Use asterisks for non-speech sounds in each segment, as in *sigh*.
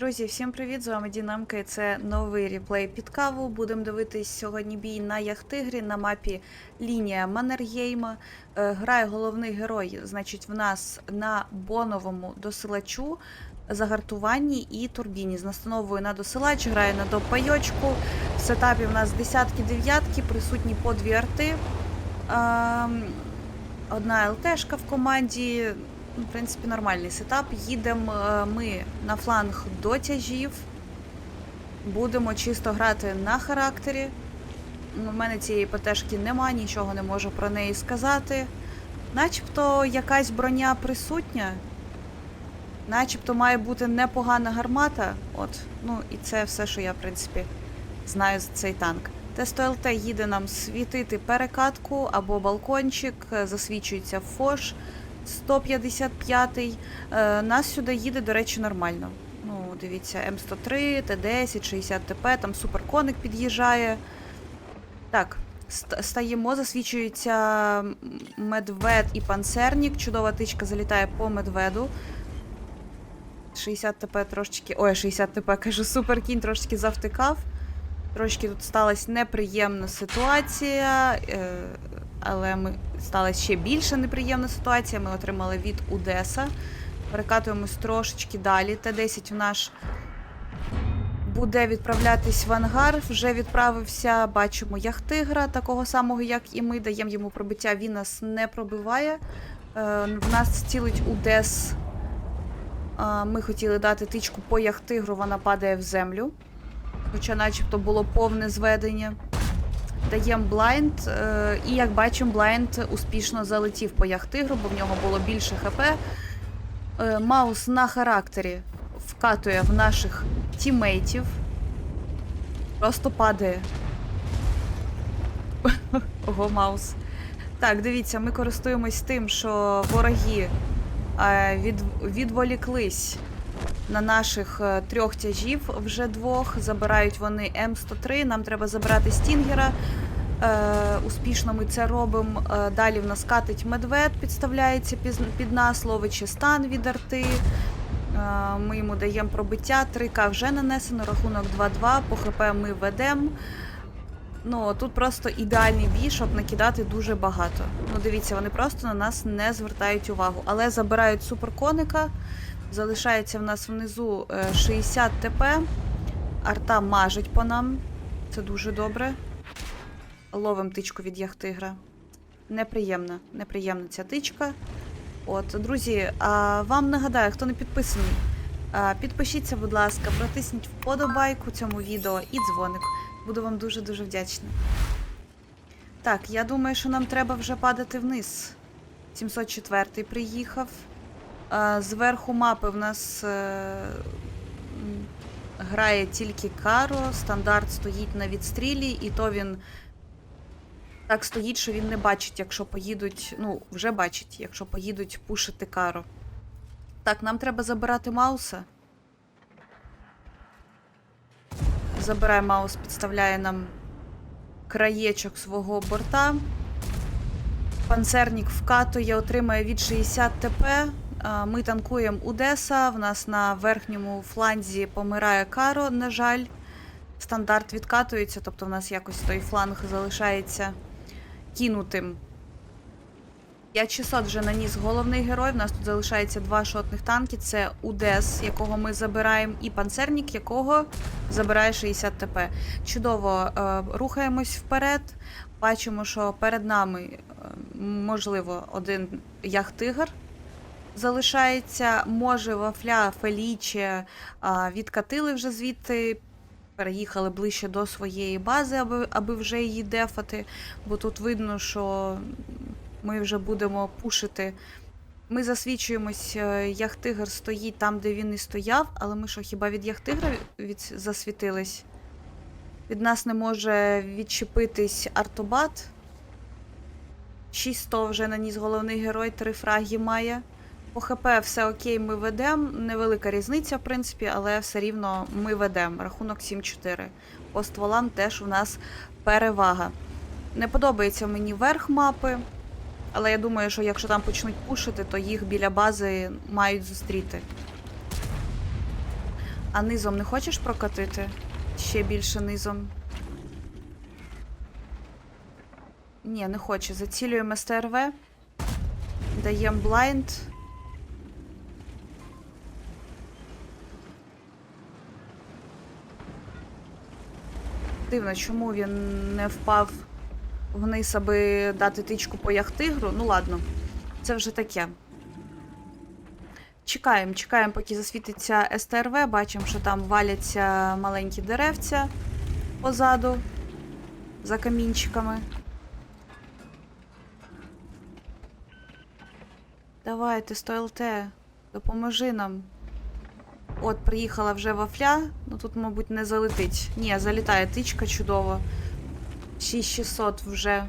Друзі, всім привіт! З вами Дінамка і це новий реплей під каву. Будемо дивитись сьогодні бій на Яхтигрі на мапі лінія Маннергейма. Е, Грає головний герой, значить, в нас на боновому досилачу, загартуванні і турбіні. З настановою на досилач, грає на допайочку. В сетапі в нас десятки, дев'ятки, присутні по дві арти. Ем, Одна ЛТшка в команді. Ну, В принципі, нормальний сетап. Їдемо е, ми на фланг до тяжів. Будемо чисто грати на характері. Ну, У мене цієї ПТшки нема, нічого не можу про неї сказати. Начебто якась броня присутня. Начебто має бути непогана гармата. От, ну і це все, що я, в принципі, знаю за цей танк. Тесто ЛТ їде нам світити перекатку або балкончик, е, засвічується фош 155-й. Е, нас сюди їде, до речі, нормально. Ну, дивіться, М103, Т10, 60 ТП, там суперконик під'їжджає. Так, стаємо, засвічується медвед і панцернік. Чудова тичка залітає по медведу. 60 ТП трошечки. Ой, 60 ТП, кажу, суперкінь трошечки завтикав. Трошки тут сталася неприємна ситуація, е, але ми сталася ще більше неприємна ситуація. Ми отримали від Удеса. Перекатуємось трошечки далі. Т-10 в наш буде відправлятись в ангар. Вже відправився. Бачимо яхтигра, такого самого, як і ми. Даємо йому пробиття. Він нас не пробиває. Е, В нас цілить Удес. Е, Ми хотіли дати тичку по яхтигру, вона падає в землю. Хоча начебто було повне зведення. Даємо блайнд, е, і як бачимо, блайнд успішно залетів по яхтигру, бо в нього було більше ХП. Е, Маус на характері вкатує в наших тімейтів. Просто падає. *laughs* Ого, маус. Так, дивіться, ми користуємось тим, що вороги е, від, відволіклись на наших е, трьох тяжів вже двох. Забирають вони М103. Нам треба забирати Стінгера. Е, успішно ми це робимо. Е, далі в нас катить медвед, підставляється під, нас, ловить стан від арти. Ми йому даємо пробиття. 3К вже нанесено, рахунок 2-2. По ХП ми ведемо. Ну, тут просто ідеальний бій, щоб накидати дуже багато. Ну, дивіться, вони просто на нас не звертають увагу. Але забирають суперконика. Залишається в нас внизу е, 60 ТП. Арта мажить по нам. Це дуже добре. Ловим тичку від яхтигра. Неприємна, неприємна ця тичка. От, друзі, а вам нагадаю, хто не підписаний, підпишіться, будь ласка, протисніть вподобайку цьому відео і дзвоник. Буду вам дуже-дуже вдячна. Так, я думаю, що нам треба вже падати вниз. 704 приїхав. Зверху мапи в нас е, грає тільки Каро, стандарт стоїть на відстрілі, і то він так стоїть, що він не бачить, якщо поїдуть. Ну, вже бачить, якщо поїдуть пушити Каро. Так, нам треба забирати Мауса. Забирає Маус, підставляє нам краєчок свого борта. Панцернік вкатує, отримає від 60 ТП. Ми танкуємо Удеса. В нас на верхньому фланзі помирає Каро, на жаль. Стандарт відкатується, тобто в нас якось той фланг залишається кинутим. 5600 вже наніс головний герой. В нас тут залишається два шотних танки. Це Удес, якого ми забираємо, і панцернік, якого забирає 60 ТП. Чудово е, рухаємось вперед. Бачимо, що перед нами, е, можливо, один яхтигр залишається. Може, вафля Феліче відкатили вже звідти. Переїхали ближче до своєї бази, аби, аби вже її дефати, бо тут видно, що ми вже будемо пушити. Ми засвічуємось, е, яхтигр стоїть там, де він і стояв, але ми що, хіба від яхтигра від... засвітились? Від нас не може відчепитись артобат. 600 вже наніс головний герой, три фраги має. По ХП все окей, ми ведемо. Невелика різниця, в принципі, але все рівно ми ведемо. Рахунок 7-4. По стволам теж у нас перевага. Не подобається мені верх мапи, але я думаю, що якщо там почнуть пушити, то їх біля бази мають зустріти. А низом не хочеш прокатити? Ще більше низом. Ні, не хоче. Зацілюємо СТРВ. Даємо блайнд. Дивно, чому він не впав вниз, аби дати тичку по яхтигру. Ну ладно, це вже таке. Чекаємо, чекаємо, поки засвітиться СТРВ. Бачимо, що там валяться маленькі деревця позаду за камінчиками. Давайте, 100 ЛТ, допоможи нам. От, приїхала вже вафля. Ну тут, мабуть, не залетить. Ні, залітає тичка чудово. 6600 вже.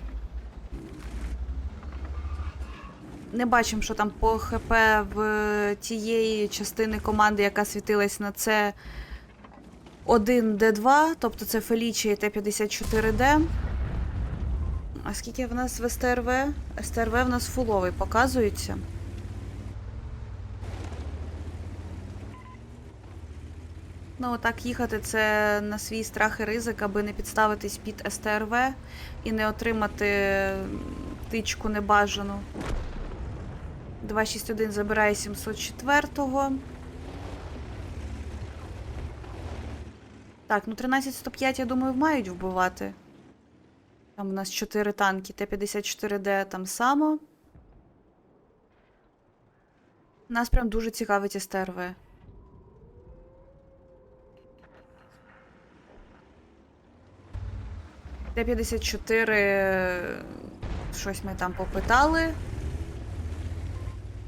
Не бачимо, що там по ХП в тієї частини команди, яка світилась на це 1D2, тобто це Фелічі і Т-54D. А скільки в нас в СТРВ? СТРВ в нас фуловий показується. Ну, отак їхати це на свій страх і ризик, аби не підставитись під СТРВ і не отримати тичку небажану. 261 забирає 704-го. Так, ну 13-105, я думаю, мають вбивати. Там у нас 4 танки, Т-54Д там само. Нас прям дуже цікавить СТРВ. Т-54. Щось ми там попитали.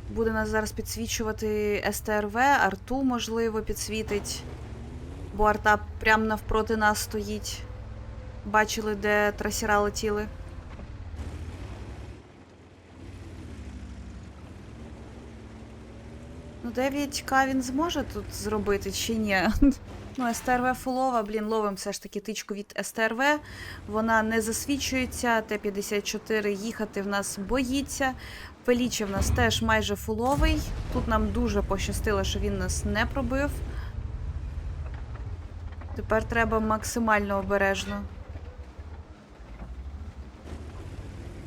Буде нас зараз підсвічувати СТРВ, арту, можливо, підсвітить. Бо арта прямо навпроти нас стоїть. Бачили, де трасіра летіли. 9К він зможе тут зробити чи ні? *laughs* Ну, СТРВ фулова, блін, ловимо все ж таки тичку від СТРВ. Вона не засвічується. Т-54 їхати в нас боїться. Фелічі в нас теж майже фуловий. Тут нам дуже пощастило, що він нас не пробив. Тепер треба максимально обережно.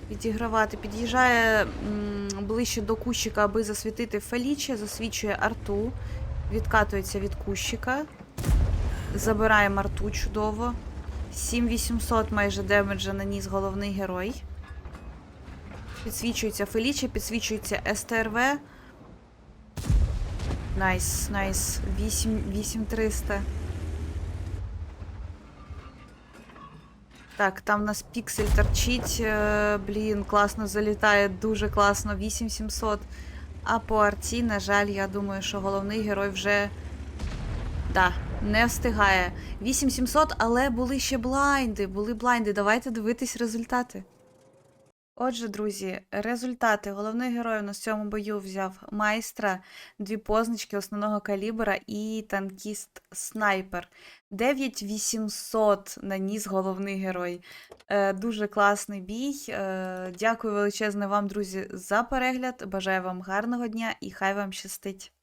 Підігравати. Під'їжджає ближче до кущика, аби засвітити Фелічі, засвічує арту, відкатується від кущика. Забираємо арту чудово. 7800 майже демеджа наніс головний герой. Підсвічується Фелічі, підсвічується СТРВ. Найс, найс. 8, 8300. Так, там у нас піксель торчить. е, Блін, класно залітає, дуже класно. 8700. А по арті, на жаль, я думаю, що головний герой вже. Да, не встигає. 8700, але були ще блайнди. Були блайнди. Давайте дивитись результати. Отже, друзі, результати. Головний герой в цьому бою взяв майстра, дві позначки основного калібра і танкіст снайпер. 9800 наніс головний герой. Е, дуже класний бій. Е, дякую величезне вам, друзі, за перегляд. Бажаю вам гарного дня і хай вам щастить.